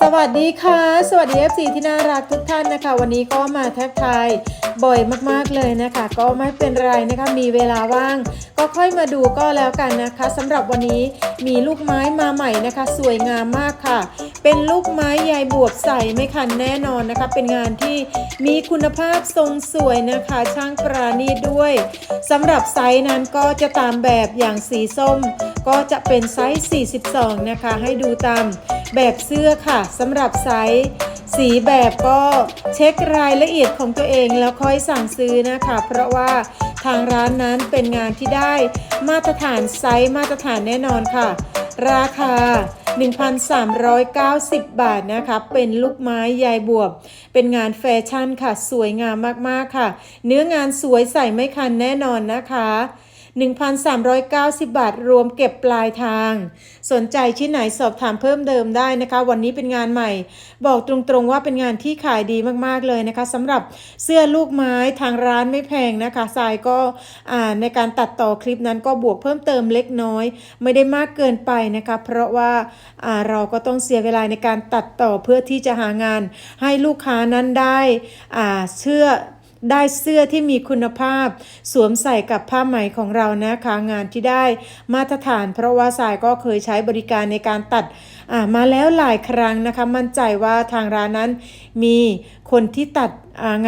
สวัสดีค่ะ สวัสดี FC ที่น่ารักทุกท่านนะคะ วันนี้ก็มาทักทายบ่อยมากๆเลยนะคะ ก็ไม่เป็นไรนะคะ มีเวลาว่าง ก็ค่อยมาดูก็แล้วกันนะคะสำหรับวันนี้มีลูกไม้มาใหม่นะคะ สวยงามมากค่ะ เป็นลูกไม้ใยบวบใสไม่คันแน่นอนนะคะ เป็นงานที่มีคุณภาพทรงสวยนะคะ ช่างปราณีตด้วยสำหรับไซส์นั้นก็จะตามแบบอย่างสีส้ม ก็จะเป็นไซส์ 42 นะคะ ให้ดูตาม แบบเสื้อค่ะสำหรับไซส์สีแบบก็เช็ครายละเอียดของตัวเองแล้วค่อยสั่งซื้อนะคะ เพราะว่าทางร้านนั้นเป็นงานที่ได้มาตรฐานไซส์มาตรฐานแน่นอนค่ะ ราคา 1,390 บาทนะคะ เป็นลูกไม้ยายบวบ เป็นงานแฟชั่นค่ะ สวยงามมากๆค่ะ เนื้องานสวยใส่ไม่คันแน่นอนนะคะ 1,390 บาท รวมเก็บปลายทาง สนใจที่ไหนสอบถามเพิ่มเติมได้นะคะ วันนี้เป็นงานใหม่ บอกตรงๆว่าเป็นงานที่ขายดีมากๆเลยนะคะสำหรับเสื้อลูกไม้ทางร้านไม่แพงนะคะทรายก็ในการตัดต่อคลิปนั้นก็บวกเพิ่มเติมเล็กน้อย ไม่ได้มากเกินไปนะคะ เพราะว่าาเราก็ต้องเสียเวลาในการตัดต่อเพื่อที่จะหางานให้ลูกค้านั้นได้เชื่อ ได้เสื้อที่มีคุณภาพ สวมใส่กับผ้าไหมของเรานะคะงานที่ได้มาตรฐาน เพราะว่าสายก็เคยใช้บริการในการตัดมาแล้วหลายครั้งนะคะ มั่นใจว่าทางร้านนั้นมีคนที่ตัด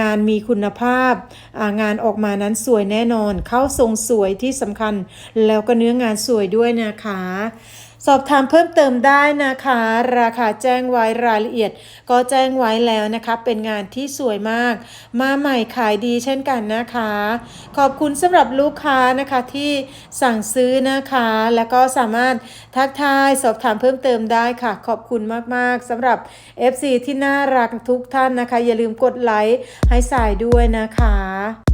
งานมีคุณภาพ งานออกมานั้นสวยแน่นอน เข้าทรงสวยที่สำคัญ แล้วก็เนื้องานสวยด้วยนะคะ สอบถามเพิ่มเติมได้นะคะ ราคาแจ้งไว้รายละเอียด ก็แจ้งไว้แล้วนะคะ เป็นงานที่สวยมาก มาใหม่ขายดีเช่นกันนะคะ ขอบคุณสำหรับลูกค้านะคะที่สั่งซื้อนะคะ แล้วก็สามารถทักทายสอบถามเพิ่มเติมได้ค่ะ ขอบคุณมากๆสำหรับ FC ที่น่ารักทุกท่านนะคะ อย่าลืมกดไลค์ให้สายด้วยนะคะ